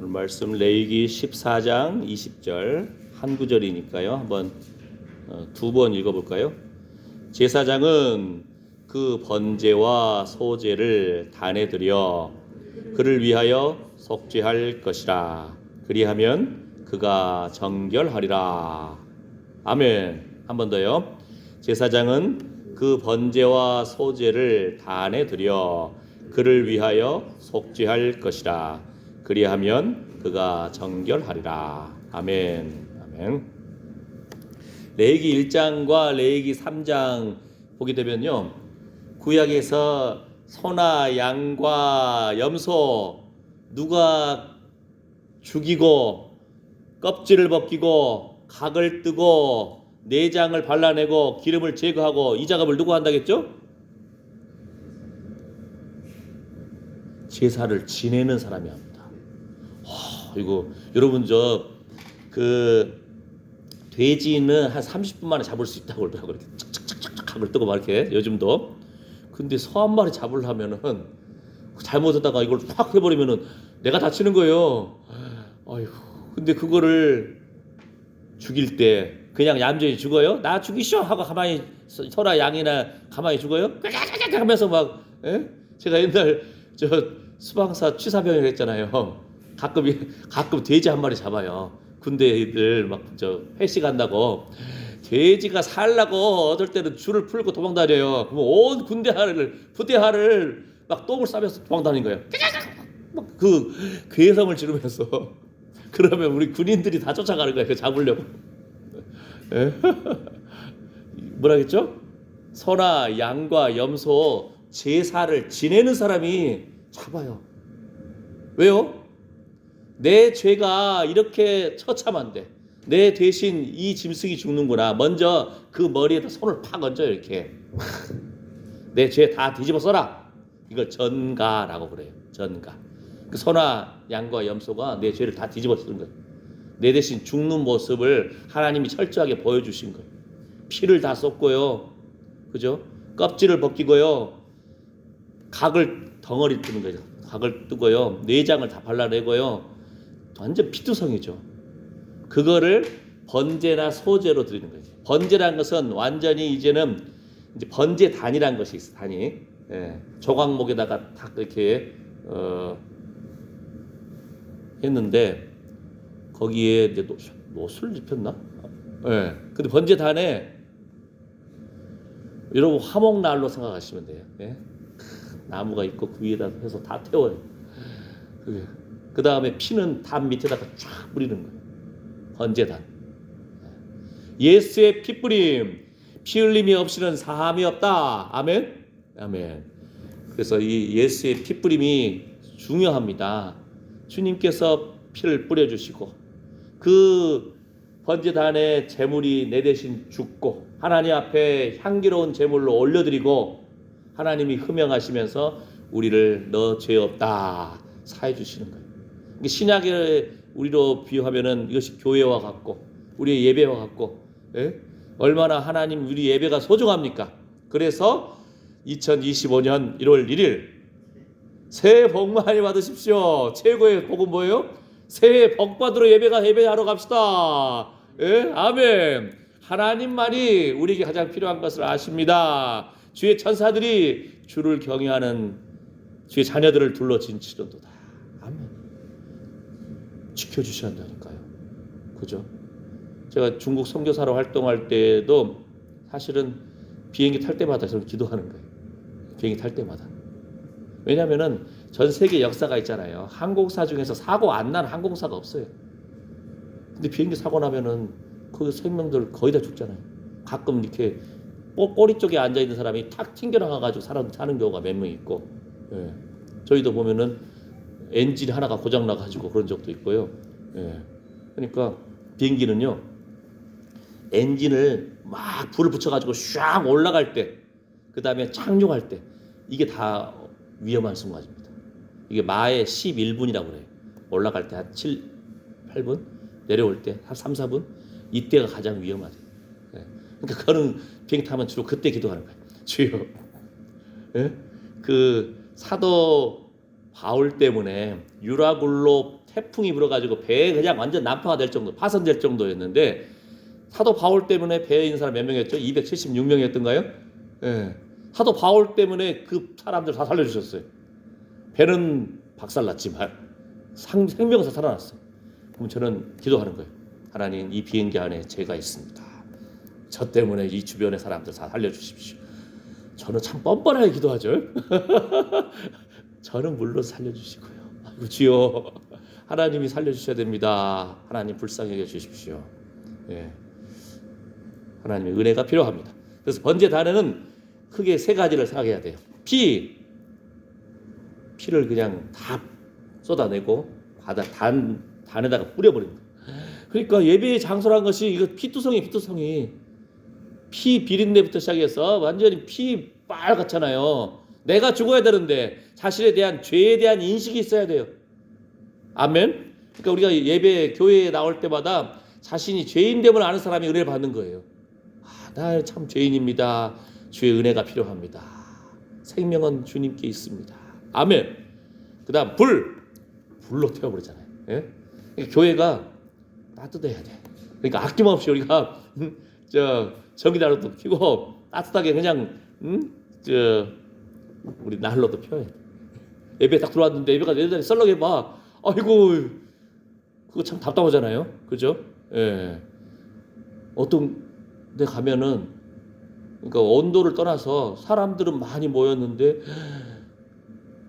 오늘 말씀 레이기 14장 20절 한 구절이니까요. 한번 어, 두번 읽어볼까요? 제사장은 그 번제와 소제를 단에 드려 그를 위하여 속죄할 것이라. 그리하면 그가 정결하리라. 아멘. 한 번 더요. 제사장은 그 번제와 소제를 단에 드려 그를 위하여 속죄할 것이라. 그리하면 그가 정결하리라. 아멘. 아멘. 레이기 1장과 레이기 3장 보게 되면요. 구약에서 소나 양과 염소 누가 죽이고 껍질을 벗기고 각을 뜨고 내장을 발라내고 기름을 제거하고 이 작업을 누가 한다겠죠? 제사를 지내는 사람이 합니다. 하, 이거 여러분 저 그 돼지는 한 30분 만에 잡을 수 있다고 그러더라고요. 이렇게 착착착착 각을 뜨고 막 이렇게 요즘도. 근데 소한 마리 잡으려면은 잘못하다가 이걸 확 해버리면은 내가 다치는 거예요. 아이고. 근데 그거를 죽일 때 그냥 얌전히 죽어요? 나 죽이쇼 하고 가만히 소- 소나 양이나 가만히 죽어요? 하면서 막 예? 제가 옛날 저 수방사 취사병을 했잖아요. 가끔 이- 가끔 돼지 한 마리 잡아요. 군대들 막 저 회식 한다고 돼지가 살라고 어떨 때는 줄을 풀고 도망 다녀요. 그럼 온 군대 하를 부대 하를 막 똥을 싸면서 도망 다니는 거예요. 막그 괴성을 지르면서 그러면 우리 군인들이 다 쫓아가는 거예요. 그 잡으려고. 예? 뭐라겠죠? 소나 양과 염소 제사를 지내는 사람이 잡아요. 왜요? 내 죄가 이렇게 처참한데 내 대신 이 짐승이 죽는구나. 먼저 그 머리에다 손을 팍 얹어요 이렇게. 내 죄 다 뒤집어 써라. 이걸 전가라고 그래요. 전가. 그 소나 양과 염소가 내 죄를 다 뒤집어 쓰는 거예요. 내 대신 죽는 모습을 하나님이 철저하게 보여주신 거예요. 피를 다 쏟고요. 그죠? 껍질을 벗기고요. 각을 덩어리 뜨는 거죠. 각을 뜨고요. 내장을 다 발라내고요. 완전 피투성이죠. 그거를 번제나 소제로 드리는 거죠. 번제란 것은 완전히 이제는 이제 번제 단이란 것이 있어. 단이 예, 조각목에다가 딱 이렇게 어, 했는데 거기에 이제 노, 노술 입혔나? 예. 근데 번제 단에 여러분 화목난로 생각하시면 돼요. 예? 나무가 있고 그 위에다 해서 다 태워요. 그게. 그 다음에 피는 담 밑에다가 쫙 뿌리는 거예요. 번제단. 예수의 피 뿌림, 피 흘림이 없이는 사함이 없다. 아멘. 아멘. 그래서 이 예수의 피 뿌림이 중요합니다. 주님께서 피를 뿌려주시고 그 번제단의 제물이 내 대신 죽고 하나님 앞에 향기로운 제물로 올려드리고 하나님이 흠명하시면서 우리를 너 죄 없다 사해 주시는 거예요. 신약의 우리로 비유하면은 이것이 교회와 같고 우리의 예배와 같고 예? 얼마나 하나님 우리 예배가 소중합니까? 그래서 2025년 1월 1일 새해 복 많이 받으십시오. 최고의 복은 뭐예요? 새해 복 받으러 예배가 예배하러 갑시다. 예? 아멘. 하나님만이 우리에게 가장 필요한 것을 아십니다. 주의 천사들이 주를 경외하는 주의 자녀들을 둘러 진치는도다. 지켜주셔야 한다니까요. 그죠? 제가 중국 선교사로 활동할 때도 사실은 비행기 탈 때마다 저는 기도하는 거예요. 비행기 탈 때마다. 왜냐하면은 전 세계 역사가 있잖아요. 항공사 중에서 사고 안 난 항공사가 없어요. 근데 비행기 사고 나면은 그 생명들 거의 다 죽잖아요. 가끔 이렇게 꼬- 꼬리 쪽에 앉아 있는 사람이 탁 튕겨 나가가지고 사람 사는 경우가 몇 명 있고, 예. 저희도 보면은 엔진 하나가 고장 나 가지고 그런 적도 있고요. 예. 그러니까 비행기는요 엔진을 막 불을 붙여 가지고 샥 올라갈 때, 그 다음에 착륙할 때 이게 다 위험한 순간입니다. 이게 마의 11분이라고 그래요. 올라갈 때 한 7, 8분, 내려올 때 한 3, 4분 이때가 가장 위험하죠. 예. 그러니까 그런 비행 타면 주로 그때 기도하는 거예요. 주여, 예? 그 사도 바울 때문에 유라굴로 태풍이 불어가지고 배에 그냥 완전 난파가 될 정도, 파손될 정도였는데 사도 바울 때문에 배에 있는 사람 몇 명이었죠? 276명이었던가요? 예. 사도 바울 때문에 그 사람들 다 살려주셨어요. 배는 박살났지만 상, 생명사 살아났어요. 그럼 저는 기도하는 거예요. 하나님 이 비행기 안에 죄가 있습니다. 저 때문에 이 주변의 사람들 다 살려주십시오. 저는 참 뻔뻔하게 기도하죠. 저는 물론 살려주시고요. 아이고 주여 하나님이 살려주셔야 됩니다. 하나님 불쌍히 여겨주십시오. 예. 하나님의 은혜가 필요합니다. 그래서 번제 단에는 크게 세 가지를 생각해야 돼요. 피, 피를 그냥 다 쏟아내고 바다 단 단에다가 뿌려버립니다. 그러니까 예배의 장소란 것이 이거 피투성이 피투성이 피 비린내부터 시작해서 완전히 피 빨갛잖아요. 내가 죽어야 되는데 자신에 대한 죄에 대한 인식이 있어야 돼요. 아멘. 그러니까 우리가 예배 교회에 나올 때마다 자신이 죄인됨을 아는 사람이 은혜를 받는 거예요. 아, 나 참 죄인입니다. 주의 은혜가 필요합니다. 생명은 주님께 있습니다. 아멘. 그다음 불 불로 태워버리잖아요. 예? 그러니까 교회가 따뜻해야 돼. 그러니까 아낌없이 우리가 음, 저 전기난로도 켜고 따뜻하게 그냥 음? 저 우리 펴야 돼. 예배 딱 들어왔는데 예배가 내내 썰렁해 봐. 아이고 그거 참 답답하잖아요. 그죠? 예. 어떤 데 가면은 그러니까 온도를 떠나서 사람들은 많이 모였는데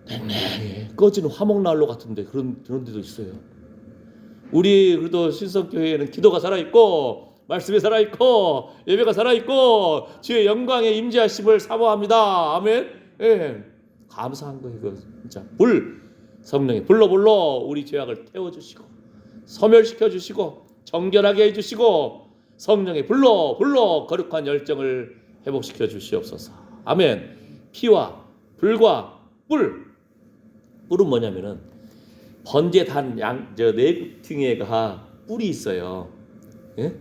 냉랭해 꺼지는 화목난로 같은데 그런 그런 데도 있어요. 우리 그래도 신성교회에는 기도가 살아 있고 말씀이 살아 있고 예배가 살아 있고 주의 영광의 임재하심을 사모합니다. 아멘. 예. 감사한 거예요. 그 진짜 불 성령이 불러 불러 우리 죄악을 태워 주시고 소멸시켜 주시고 정결하게 해 주시고 성령이 불러 불러 거룩한 열정을 회복시켜 주시옵소서. 아멘. 피와 불과 뿔. 뿔은 뭐냐면은 번제 단 양 저 네귀퉁이가 뿔이 있어요. 예?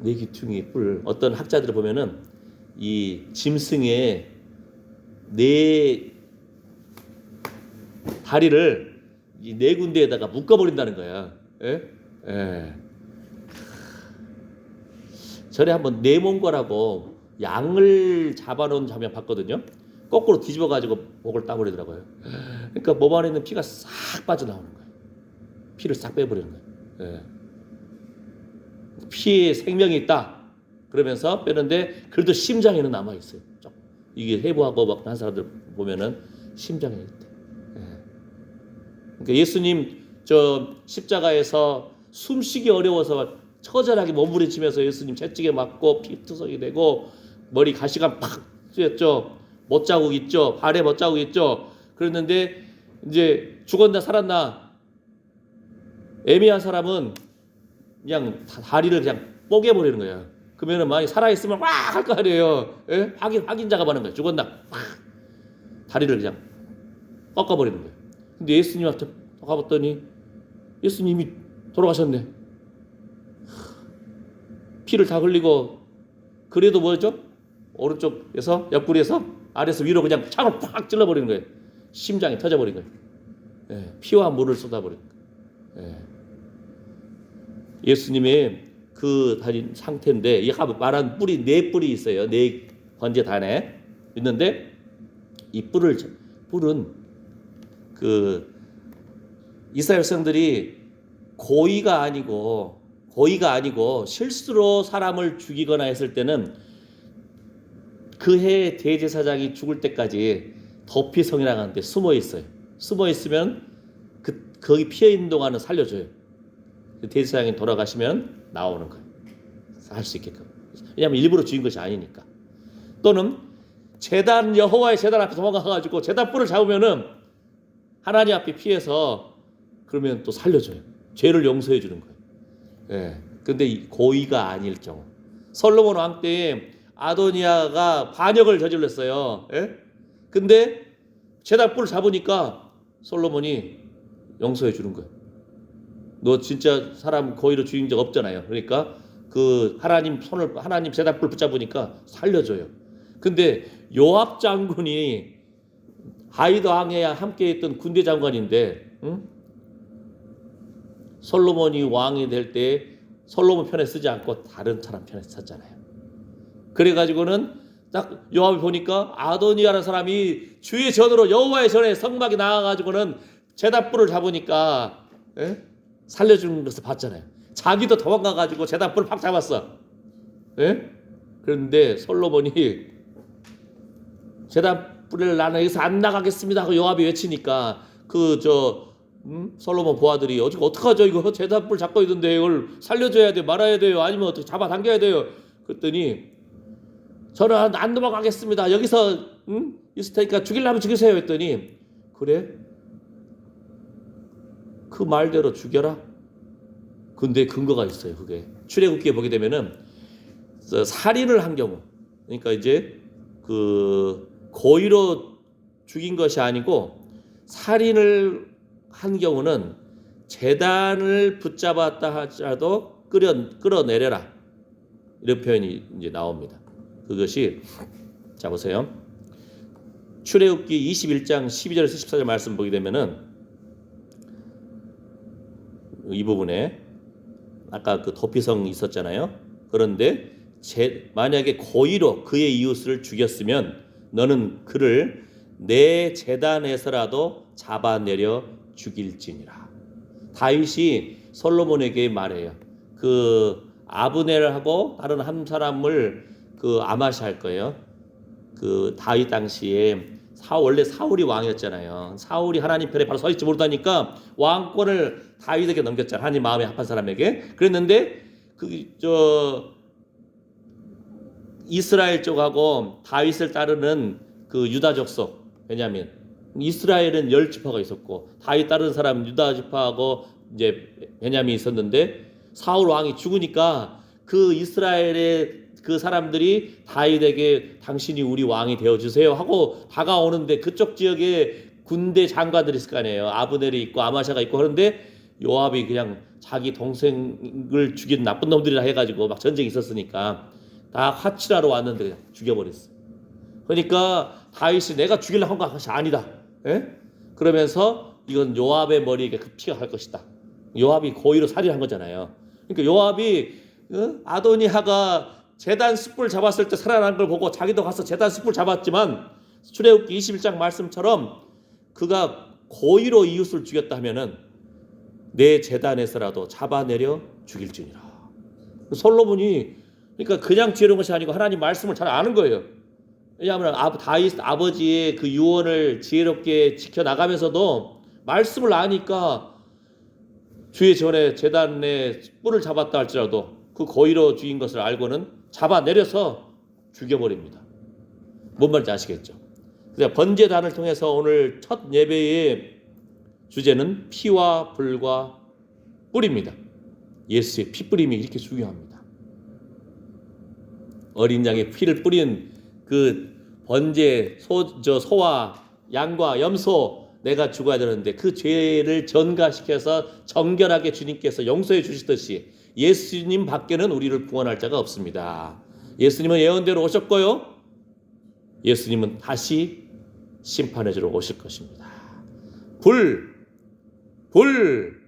네귀퉁이 뿔. 어떤 학자들 보면은 이 짐승의 네 다리를 이 네 군데에다가 묶어버린다는 거야. 예? 예. 전에 한번 네몽거라고 양을 잡아놓은 장면 봤거든요. 거꾸로 뒤집어가지고 목을 따버리더라고요. 그러니까 몸 안에 있는 피가 싹 빠져나오는 거예요. 피를 싹 빼버리는 거예요. 예. 피에 생명이 있다. 그러면서 빼는데 그래도 심장에는 남아 있어요. 좀. 이게 해부하고 막 한 사람들 보면은 심장에 있대. 예. 그러니까 예수님 저 십자가에서 숨쉬기 어려워서 처절하게 몸부림치면서 예수님 채찍에 맞고 피투성이 되고 머리 가시가 팍 휘었죠. 못 자국 있죠. 발에 못 자국 있죠. 그랬는데 이제 죽었나 살았나 애매한 사람은 그냥 다- 다리를 그냥 뽀개 버리는 거야. 그러면은 만약 살아 있으면 막 할 거 아니에요. 예? 확인 확인 작업하는 거야. 죽었나 막 다리를 그냥 꺾어 버리는 거예요. 근데 예수님한테 가봤더니 예수님이 돌아가셨네. 피를 다 흘리고 그래도 뭐죠? 오른쪽에서 옆구리에서 아래에서 위로 그냥 창을 팍 찔러버리는 거예요. 심장이 터져버린 거예요. 예, 피와 물을 쏟아버린 거예요. 예. 수님의 그 다린 상태인데 이 말한 뿔이 네 뿔이 있어요. 네 번제 단에 있는데 이 뿔을 뿔은 그 이스라엘 백성들이 고의가 아니고 고의가 아니고 실수로 사람을 죽이거나 했을 때는 그해 대제사장이 죽을 때까지 더피성이라고 하는데 숨어 있어요. 숨어 있으면 그 거기 피해 있는 동안은 살려줘요. 그 대제사장이 돌아가시면 나오는 거예요. 할 수 있게끔. 왜냐하면 일부러 죽인 것이 아니니까. 또는 재단 여호와의 재단 앞에 도망가가지고 재단 뿔을 잡으면은 하나님 앞에 피해서 그러면 또 살려줘요. 죄를 용서해 주는 거예요. 예. 근데 이 고의가 아닐 경우. 솔로몬 왕 때에 아도니아가 반역을 저질렀어요. 예? 근데 제단 뿔을 잡으니까 솔로몬이 용서해 주는 거예요. 너 진짜 사람 고의로 죽인 적 없잖아요. 그러니까 그 하나님 손을 하나님 뿔 붙잡으니까 살려줘요. 근데 요압 장군이 하이드 왕에 함께 있던 군대 장관인데 응? 솔로몬이 왕이 될 때 솔로몬 편에 쓰지 않고 다른 사람 편에 썼잖아요. 그래가지고는 딱 요압이 보니까 아도니아라는 사람이 주의 전으로 여호와의 전에 성막에 나가가지고는 제단불을 잡으니까 예? 살려주는 것을 봤잖아요. 자기도 도망가가지고 제단불을 팍 잡았어. 예? 그런데 솔로몬이 제단불을 나는 여기서 안 나가겠습니다 하고 요압이 외치니까 그저 음? 솔로몬 보아들이 어떻게 어떡하죠 이거 제단불 잡고 있는데 이걸 살려줘야 돼 말아야 돼요 아니면 어떻게 잡아당겨야 돼요 그랬더니 저는 안- 안 넘어가겠습니다 여기서 음? 있을 테니까 죽이려면 죽이세요 했더니 그래 그 말대로 죽여라 근데 근거가 있어요 그게 출애굽기에 보게 되면은 저 살인을 한 경우 그러니까 이제 그 고의로 죽인 것이 아니고 살인을 한 경우는 재단을 붙잡았다 하더라도 끌어 끌어내려라 이런 표현이 이제 나옵니다. 그것이 자 보세요. 출애굽기 21장 12절에서 14절 말씀 보게 되면은 이 부분에 아까 그 도피성 있었잖아요. 그런데 제, 만약에 고의로 그의 이웃을 죽였으면 너는 그를 내 재단에서라도 잡아내려 죽일지니라. 다윗이 솔로몬에게 말해요. 그 아브넬하고 다른 한 사람을 그 아마시할 거예요. 그 다윗 당시에 사 원래 사울이 왕이었잖아요. 사울이 하나님 편에 바로 서 있지 못하니까 왕권을 다윗에게 넘겼잖아요. 하나님 마음에 합한 사람에게. 그랬는데 그 저 이스라엘 쪽하고 다윗을 따르는 그 유다 족속 베냐민 이스라엘은 열 지파가 있었고 다윗 따르는 사람 유다 지파하고 이제 베냐민이 있었는데 사울 왕이 죽으니까 그 이스라엘의 그 사람들이 다윗에게 당신이 우리 왕이 되어 주세요 하고 다가오는데 그쪽 지역에 군대 장관들이 있을 거 아니에요. 아브넬이 있고 아마샤가 있고 그런데 요압이 그냥 자기 동생을 죽인 나쁜 놈들이라 해가지고 막 전쟁이 있었으니까 다 화칠하러 왔는데 그냥 죽여버렸어. 그러니까 다윗이 내가 죽이려고 한 것이 아니다. 예? 그러면서 이건 요압의 머리에 그 피가 갈 것이다. 요압이 고의로 살인한 거잖아요. 그러니까 요압이 어? 아도니아가 재단 숯불 잡았을 때 살아난 걸 보고 자기도 가서 재단 숯불 잡았지만 출애굽기 21장 말씀처럼 그가 고의로 이웃을 죽였다 하면은 내 재단에서라도 잡아내려 죽일지니라. 솔로몬이 그러니까 그냥 지어놓은 것이 아니고 하나님 말씀을 잘 아는 거예요. 왜냐하면 아, 다윗 아버지의 그 유언을 지혜롭게 지켜 나가면서도 말씀을 아니까 주의 전에 재단에 뿔을 잡았다 할지라도 그 고의로 죽인 것을 알고는 잡아내려서 죽여버립니다. 뭔 말인지 아시겠죠? 그래서 번제단을 통해서 오늘 첫 예배의 주제는 피와 불과 뿔입니다. 예수의 피 뿌림이 이렇게 중요합니다. 어린 양의 피를 뿌린 그 번제 소, 저 소와 양과 염소 내가 죽어야 되는데 그 죄를 전가시켜서 정결하게 주님께서 용서해 주시듯이 예수님 밖에는 우리를 구원할 자가 없습니다. 예수님은 예언대로 오셨고요. 예수님은 다시 심판해 주러 오실 것입니다. 불, 불,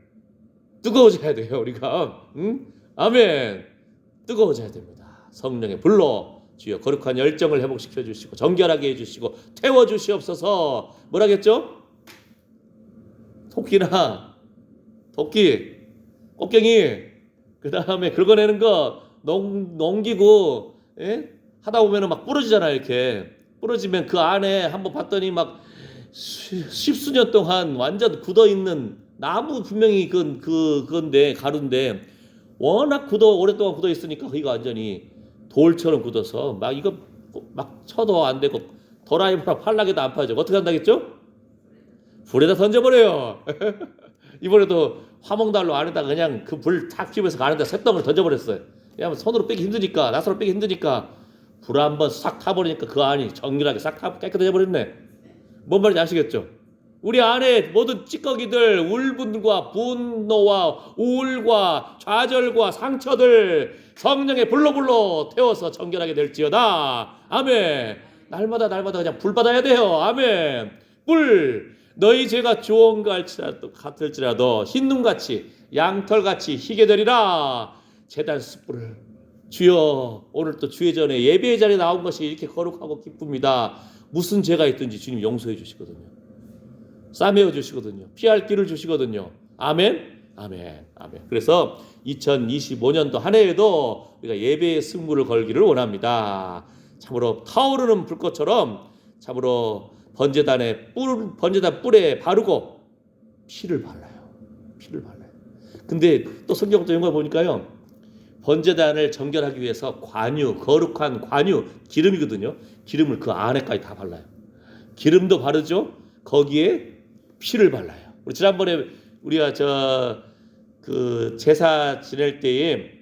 뜨거워져야 돼요, 우리가. 응? 아멘. 뜨거워져야 됩니다. 성령의 불로 주여 거룩한 열정을 회복시켜 주시고 정결하게 해 주시고 태워 주시옵소서. 뭐라겠죠? 토끼나 토끼, 꽃갱이 그 다음에 긁어내는 거 농, 농기고 예? 하다 보면은 막 부러지잖아요 이렇게 부러지면 그 안에 한번 봤더니 막 수- 십수년 동안 완전 굳어 있는 나무 분명히 그, 그 그건데 가루인데 워낙 굳어 오랫동안 굳어 있으니까 거기가 완전히 돌처럼 굳어서 막 이거 막 쳐도 안 되고 도라이버랑 팔락에도 안 파죠 어떻게 한다겠죠? 불에다 던져버려요. 이번에도 화목난로 안에다가 그냥 그 불 탁 집어서 가는데 쇳덩을 던져버렸어요. 왜냐면 손으로 빼기 힘드니까 나사로 빼기 힘드니까 불 한번 싹 타버리니까 그 안이 정결하게 싹 타, 깨끗해져 버렸네. 뭔 말인지 아시겠죠? 우리 안에 모든 찌꺼기들, 울분과 분노와 우울과 좌절과 상처들 성령의 불로 불로 태워서 정결하게 될지어다. 아멘. 날마다 날마다 그냥 불 받아야 돼요. 아멘. 불 너희 죄가 좋은 것 같을지라도, 같을지라도 흰눈같이 양털같이 희게 되리라. 재단 숯불을 주여 오늘 또 주의 전에 예배의 자리에 나온 것이 이렇게 거룩하고 기쁩니다. 무슨 죄가 있든지 주님 용서해 주시거든요. 싸매어 주시거든요. 피할 길을 주시거든요. 아멘? 아멘. 아멘. 그래서 2025년도 한 해에도 우리가 예배의 승부를 걸기를 원합니다. 참으로 타오르는 불꽃처럼 참으로 번제단에 뿔 번제단 뿔에 바르고 피를 발라요. 피를 발라요. 근데 또 성경 또 연구 보니까요. 번제단을 정결하기 위해서 관유, 거룩한 관유, 기름이거든요. 기름을 그 안에까지 다 발라요. 기름도 바르죠. 거기에 피를 발라요. 우리 지난번에 우리가 저 그 제사 지낼 때에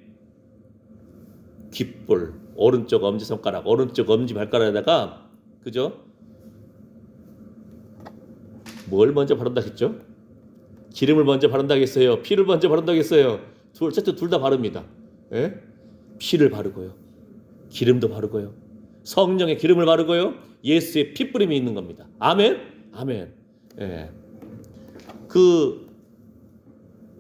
귓볼, 오른쪽 엄지 손가락, 오른쪽 엄지 발가락에다가 그죠? 뭘 먼저 바른다 했죠? 기름을 먼저 바른다겠어요. 피를 먼저 바른다겠어요. 둘, 어쨌든 둘 다 바릅니다. 예? 피를 바르고요. 기름도 바르고요. 성령의 기름을 바르고요. 예수의 피 뿌림이 있는 겁니다. 아멘. 아멘. 예. 그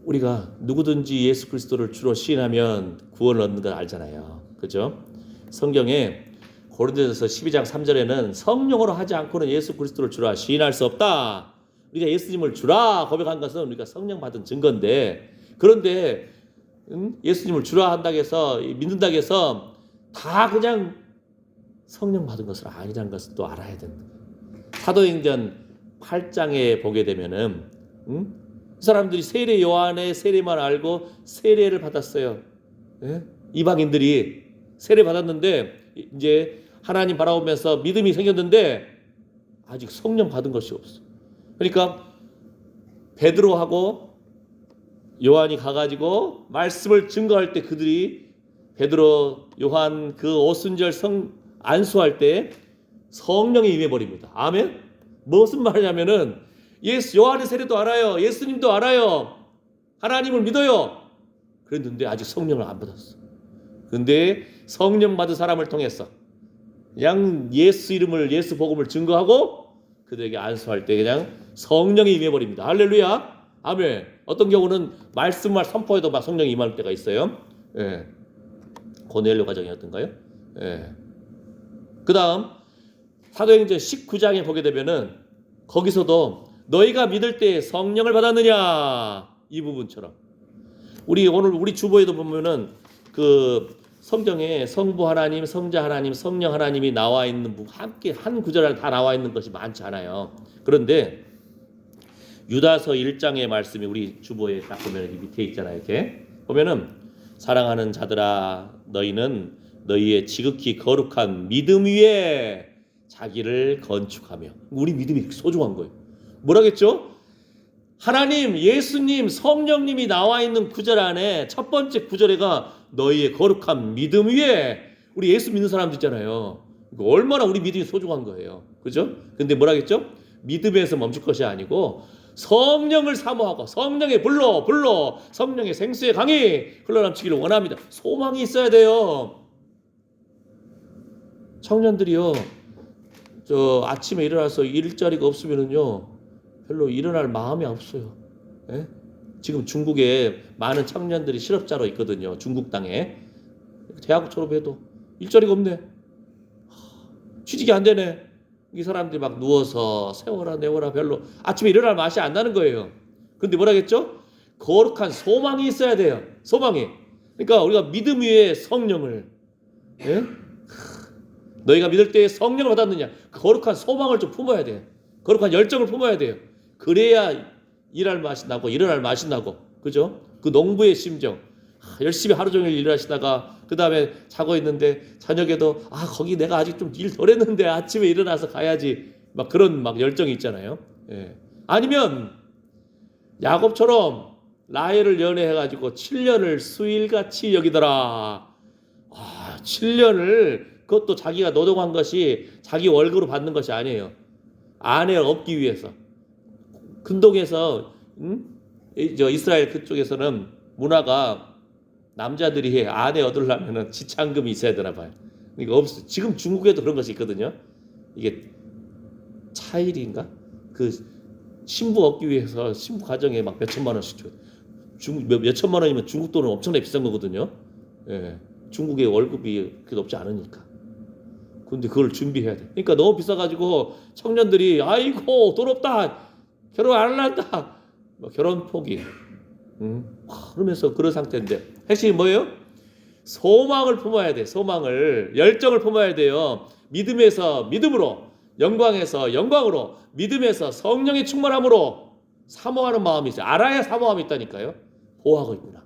우리가 누구든지 예수 그리스도를 주로 시인하면 구원을 얻는 걸 알잖아요. 그죠? 성경에 고린도전서 12장 3절에는 성령으로 하지 않고는 예수 그리스도를 주라 시인할 수 없다. 우리가 예수님을 주라 고백한 것은 우리가 성령 받은 증거인데 그런데 음? 예수님을 주라 한다고 해서 믿는다고 해서 다 그냥 성령 받은 것을 아니라는 것을 또 알아야 된다. 사도행전 8장에 보게 되면은 음? 이 사람들이 세례 요한의 세례만 알고 세례를 받았어요. 예? 이방인들이 세례 받았는데 이제 하나님 바라보면서 믿음이 생겼는데 아직 성령 받은 것이 없어. 그러니까 베드로하고 요한이 가가지고 말씀을 증거할 때 그들이 베드로 요한 그 오순절 성 안수할 때 성령이 임해 버립니다. 아멘. 무슨 말이냐면은 예수 요한의 세례도 알아요. 예수님도 알아요. 하나님을 믿어요. 그랬는데 아직 성령을 안 받았어. 근데 성령 받은 사람을 통해서 그냥 예수 이름을 예수 복음을 증거하고 그들에게 안수할 때 그냥 성령이 임해 버립니다. 할렐루야. 아멘. 어떤 경우는 말씀을 선포해도 막 성령이 임할 때가 있어요. 예. 고넬료 과정이었던가요? 예. 그 다음 사도행전 19장에 보게 되면은 거기서도 너희가 믿을 때 성령을 받았느냐 이 부분처럼 우리 오늘 우리 주보에도 보면은 그 성경에 성부 하나님, 성자 하나님, 성령 하나님이 나와 있는 부- 함께 한 구절에 다 나와 있는 것이 많지 않아요. 그런데 유다서 1장의 말씀이 우리 주보에 딱 보면 여기 밑에 있잖아요. 이렇게 보면은 사랑하는 자들아 너희는 너희의 지극히 거룩한 믿음 위에 자기를 건축하며 우리 믿음이 소중한 거예요. 뭐라겠죠? 하나님, 예수님, 성령님이 나와 있는 구절 안에 첫 번째 구절에가 너희의 거룩한 믿음 위에 우리 예수 믿는 사람들 있잖아요. 얼마나 우리 믿음이 소중한 거예요. 그죠? 근데 뭐라겠죠? 믿음에서 멈출 것이 아니고 성령을 사모하고 성령의 불로 불로 성령의 생수의 강이 흘러넘치기를 원합니다. 소망이 있어야 돼요. 청년들이요. 저 아침에 일어나서 일자리가 없으면은요. 별로 일어날 마음이 없어요. 예? 지금 중국에 많은 청년들이 실업자로 있거든요. 중국 땅에 대학 졸업해도 일자리가 없네. 하, 취직이 안 되네. 이 사람들이 막 누워서 세워라 내워라 별로 아침에 일어날 맛이 안 나는 거예요. 근데 뭐라겠죠? 거룩한 소망이 있어야 돼요. 소망이. 그러니까 우리가 믿음 위에 성령을 예? 너희가 믿을 때 성령을 받았느냐? 거룩한 소망을 좀 품어야 돼. 거룩한 열정을 품어야 돼요. 그래야 일할 맛이 나고 일어날 맛이 나고 그죠? 그 농부의 심정 아, 열심히 하루 종일 일하시다가 그 다음에 자고 있는데 저녁에도 아 거기 내가 아직 좀 일 덜했는데 아침에 일어나서 가야지 막 그런 막 열정이 있잖아요. 예. 아니면 야곱처럼 라헬을 연애해가지고 7년을 수일같이 여기더라. 아 7년을 그것도 자기가 노동한 것이 자기 월급으로 받는 것이 아니에요. 아내를 얻기 위해서. 근동에서 음? 이- 저 이스라엘 그쪽에서는 문화가 남자들이 아내 얻으려면은 지참금이 있어야 되나 봐요. 이거 없어. 지금 중국에도 그런 것이 있거든요. 이게 차일인가? 그 신부 얻기 위해서 신부 가정에 막 몇천만 원씩 줘. 중국 몇, 몇천만 원이면 중국 돈은 엄청나게 비싼 거거든요. 예. 중국의 월급이 그렇게 높지 않으니까. 근데 그걸 준비해야 돼. 그러니까 너무 비싸가지고 청년들이 아이고 돈 없다 결혼 안 한다 뭐 결혼 포기. 음, 와, 그러면서 그런 상태인데 핵심이 뭐예요? 소망을 품어야 돼. 소망을 열정을 품어야 돼요. 믿음에서 믿음으로 영광에서 영광으로 믿음에서 성령의 충만함으로 사모하는 마음이 있어요. 알아야 사모함이 있다니까요. 보호하고 있구나.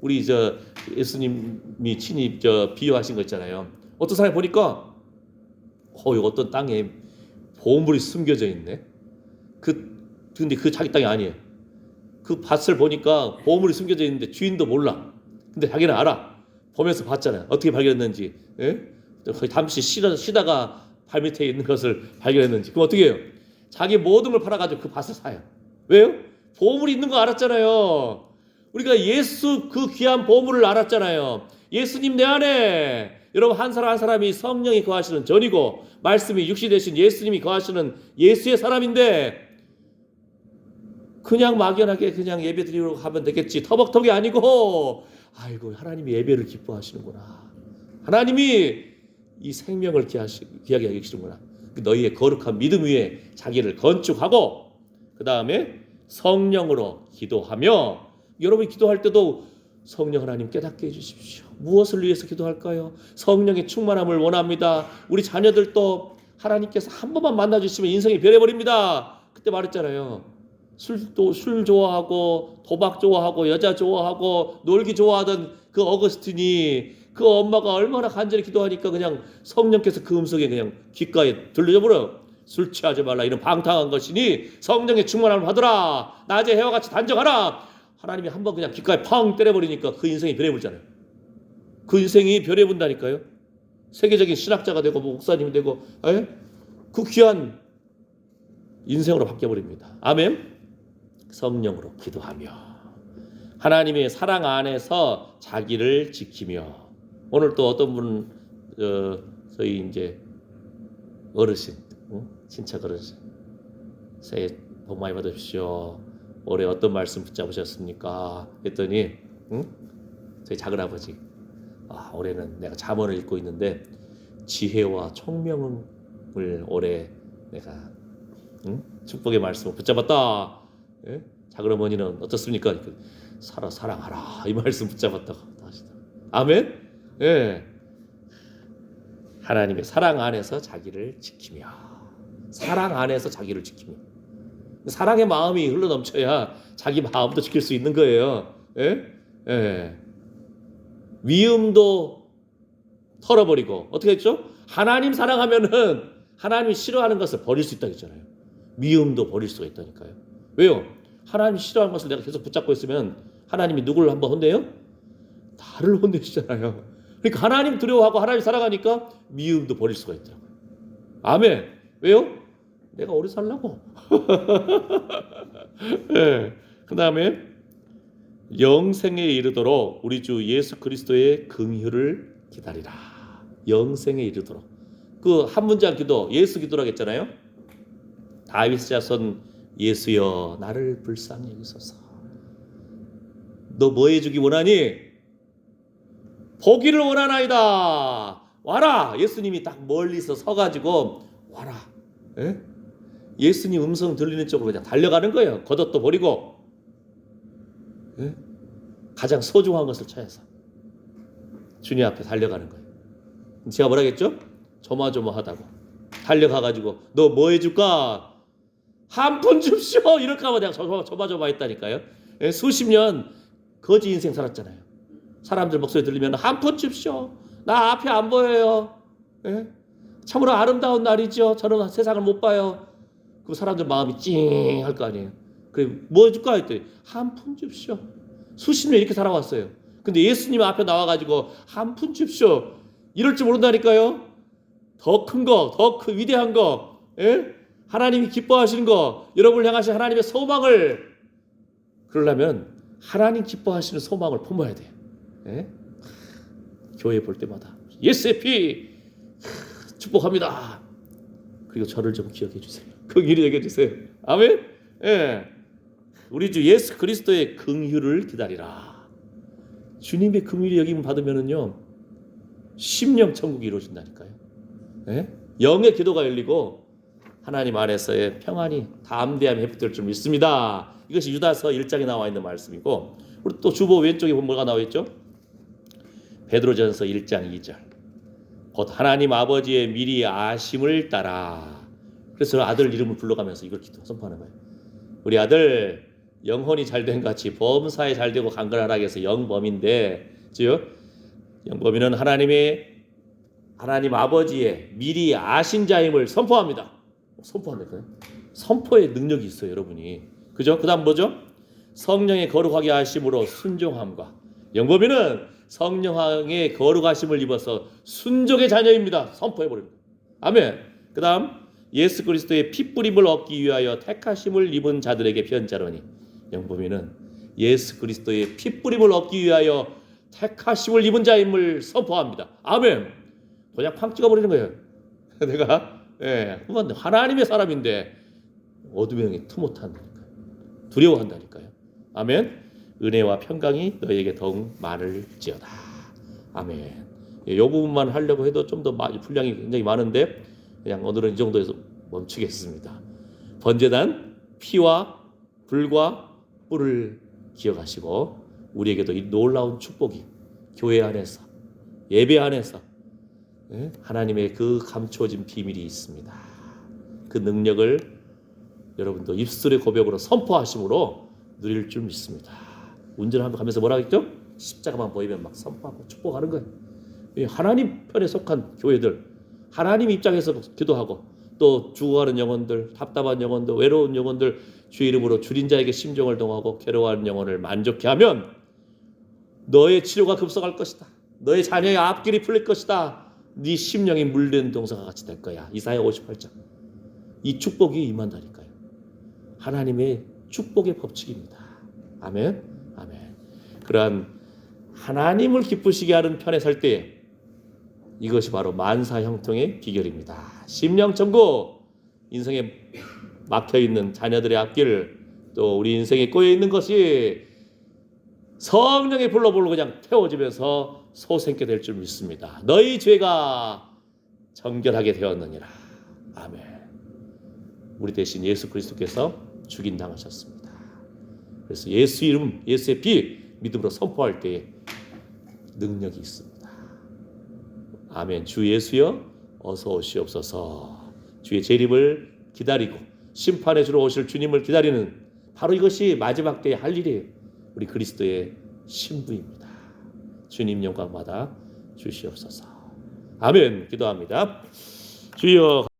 우리 저 예수님이 친히 저 비유하신 거 있잖아요. 어떤 사람이 보니까 어, 이 어떤 땅에 보물이 숨겨져 있네. 그 근데 그 자기 땅이 아니에요. 그 밭을 보니까 보물이 숨겨져 있는데 주인도 몰라. 근데 자기는 알아. 보면서 봤잖아요. 어떻게 발견했는지. 예? 거의 잠시 쉬다, 쉬다가 발밑에 있는 것을 발견했는지. 그럼 어떻게 해요? 자기 모든 걸 팔아가지고 그 밭을 사요. 왜요? 보물이 있는 거 알았잖아요. 우리가 예수 그 귀한 보물을 알았잖아요. 예수님 내 안에 여러분 한 사람 한 사람이 성령이 거하시는 전이고 말씀이 육시 되신 예수님이 거하시는 예수의 사람인데 그냥 막연하게 그냥 예배 드리러 가면 되겠지 터벅터벅이 아니고 아이고 하나님이 예배를 기뻐하시는구나 하나님이 이 생명을 귀하시, 귀하게 여기시는구나 그 너희의 거룩한 믿음 위에 자기를 건축하고 그 다음에 성령으로 기도하며 여러분이 기도할 때도 성령 하나님 깨닫게 해주십시오. 무엇을 위해서 기도할까요? 성령의 충만함을 원합니다. 우리 자녀들도 하나님께서 한 번만 만나주시면 인생이 변해버립니다. 그때 말했잖아요. 술도 술 좋아하고 도박 좋아하고 여자 좋아하고 놀기 좋아하던 그 어거스틴이 그 엄마가 얼마나 간절히 기도하니까 그냥 성령께서 그 음성에 그냥 귓가에 들려져 버려. 술 취하지 말라 이런 방탕한 것이니 성령의 충만함을 받으라. 낮에 해와 같이 단정하라. 하나님이 한 번 그냥 귓가에 펑 때려버리니까 그 인생이 변해버리잖아요. 그 인생이 변해본다니까요. 세계적인 신학자가 되고 뭐 목사님이 되고 에? 그 귀한 인생으로 바뀌어버립니다. 아멘. 성령으로 기도하며 하나님의 사랑 안에서 자기를 지키며 오늘 또 어떤 분 어, 저희 이제 어르신 응? 친척 어르신 새해 복 많이 받으십시오. 올해 어떤 말씀 붙잡으셨습니까? 했더니 응? 저희 작은 아버지 아, 올해는 내가 잠언을 읽고 있는데 지혜와 총명을 올해 내가 응? 축복의 말씀을 붙잡았다. 예? 작은 어머니는 어떻습니까? 그, 살아 사랑하라 이 말씀 붙잡았다고 하시다. 아멘. 예. 하나님의 사랑 안에서 자기를 지키며 사랑 안에서 자기를 지키며 사랑의 마음이 흘러 넘쳐야 자기 마음도 지킬 수 있는 거예요. 예? 예. 미움도 털어버리고 어떻게 했죠? 하나님 사랑하면은 하나님이 싫어하는 것을 버릴 수 있다 했잖아요. 미움도 버릴 수가 있다니까요. 왜요? 하나님 싫어하는 것을 내가 계속 붙잡고 있으면 하나님이 누구를 한번 혼내요? 나를 혼내시잖아요. 그러니까 하나님 두려워하고 하나님 사랑하니까 미움도 버릴 수가 있더라고요. 아멘. 왜요? 내가 오래 살라고. 네. 그 다음에 영생에 이르도록 우리 주 예수 그리스도의 긍휼을 기다리라. 영생에 이르도록. 그 한 문장 기도 예수 기도라고 했잖아요. 다윗 자손 예수여 나를 불쌍히 여기소서. 너 뭐 해주기 원하니? 보기를 원하나이다. 와라. 예수님이 딱 멀리서 서가지고 와라. 예? 예수님 음성 들리는 쪽으로 그냥 달려가는 거예요. 겉옷도 버리고 예? 가장 소중한 것을 찾아서 주님 앞에 달려가는 거예요. 제가 뭐라겠죠? 조마조마하다고 달려가가지고 너 뭐 해줄까? 한 푼 줍쇼 이렇게 하면 내가 조마, 조마조마했다니까요. 예? 수십 년 거지 인생 살았잖아요. 사람들 목소리 들리면 한 푼 줍쇼. 나 앞에 안 보여요. 예? 참으로 아름다운 날이죠. 저는 세상을 못 봐요. 그 사람들 마음이 찡할 거 아니에요. 그래 뭐 해줄까 했더니 한 푼 줍쇼. 수십 년 이렇게 살아왔어요. 근데 예수님 앞에 나와가지고 한 푼 줍쇼. 이럴 줄 모른다니까요. 더 큰 거, 더 큰 위대한 거, 예? 하나님이 기뻐하시는 거, 여러분을 향하신 하나님의 소망을 그러려면 하나님 기뻐하시는 소망을 품어야 돼요. 예? 교회 볼 때마다 예수의 피 축복합니다. 그리고 저를 좀 기억해 주세요. 그 길이 얘기해 주세요. 아멘. 예. 우리 주 예수 그리스도의 긍휼을 기다리라. 주님의 긍휼이 여김 받으면은요. 심령 천국이 이루어진다니까요. 예? 영의 기도가 열리고 하나님 안에서의 평안이 담대함이 회복될 줄 믿습니다. 이것이 유다서 1장에 나와 있는 말씀이고 우리 또 주보 왼쪽에 보면 뭐가 나와 있죠? 베드로전서 1장 2절. 곧 하나님 아버지의 미리 아심을 따라. 그래서 아들 이름을 불러가면서 이걸 기도 선포하는 거예요. 우리 아들 영혼이 잘된 같이 범사에 잘 되고 강건하라고 해서 영범인데 즉 영범이는 하나님의 하나님 아버지의 미리 아신 자임을 선포합니다. 선포한다고요? 선포의 능력이 있어요, 여러분이. 그죠? 그다음 뭐죠? 성령의 거룩하게 하심으로 순종함과 영범이는 성령의 거룩하심을 입어서 순종의 자녀입니다. 선포해 버립니다. 아멘. 그다음 예수 그리스도의 핏부림을 얻기 위하여 택하심을 입은 자들에게 편자로니 영범이는 예수 그리스도의 핏부림을 얻기 위하여 택하심을 입은 자임을 선포합니다. 아멘. 그냥 팡 찍어버리는 거예요. 내가 예, 그건 하나님의 사람인데 어둠의 영이 투못한다니까요. 두려워한다니까요. 아멘. 은혜와 평강이 너에게 더욱 많을지어다. 아멘. 예, 요 부분만 하려고 해도 좀 더 분량이 굉장히 많은데 그냥 오늘은 이 정도에서 멈추겠습니다. 번제단 피와 불과 뿔을 기억하시고 우리에게도 이 놀라운 축복이 교회 안에서 예배 안에서 예, 하나님의 그 감추어진 비밀이 있습니다. 그 능력을 여러분도 입술의 고백으로 선포하심으로 누릴 줄 믿습니다. 운전하면서 뭐라 했죠? 십자가만 보이면 막 선포하고 축복하는 거예요. 이 하나님 편에 속한 교회들, 하나님 입장에서 기도하고 또 죽어가는 영혼들, 답답한 영혼들, 외로운 영혼들 주의 이름으로 줄인 자에게 심정을 동하고 괴로워하는 영혼을 만족케 하면 너의 치료가 급속할 것이다. 너의 자녀의 앞길이 풀릴 것이다. 네 심령이 물든 동사가 같이 될 거야. 이사야 58장. 이 축복이 임한다니까요. 하나님의 축복의 법칙입니다. 아멘. 아멘. 그러한 하나님을 기쁘시게 하는 편에 설 때에 이것이 바로 만사 형통의 비결입니다. 심령 천국 인생에 막혀 있는 자녀들의 앞길을 또 우리 인생에 꼬여 있는 것이 성령의 불로불로 그냥 태워지면서 소생케 될 줄 믿습니다. 너희 죄가 정결하게 되었느니라. 아멘. 우리 대신 예수 그리스도께서 죽인 당하셨습니다. 그래서 예수 이름, 예수의 피 믿음으로 선포할 때에 능력이 있습니다. 아멘. 주 예수여 어서 오시옵소서. 주의 재림을 기다리고 심판에 주러 오실 주님을 기다리는 바로 이것이 마지막 때의 할 일이에요. 우리 그리스도의 신부입니다. 주님 영광 받아 주시옵소서. 아멘. 기도합니다. 주여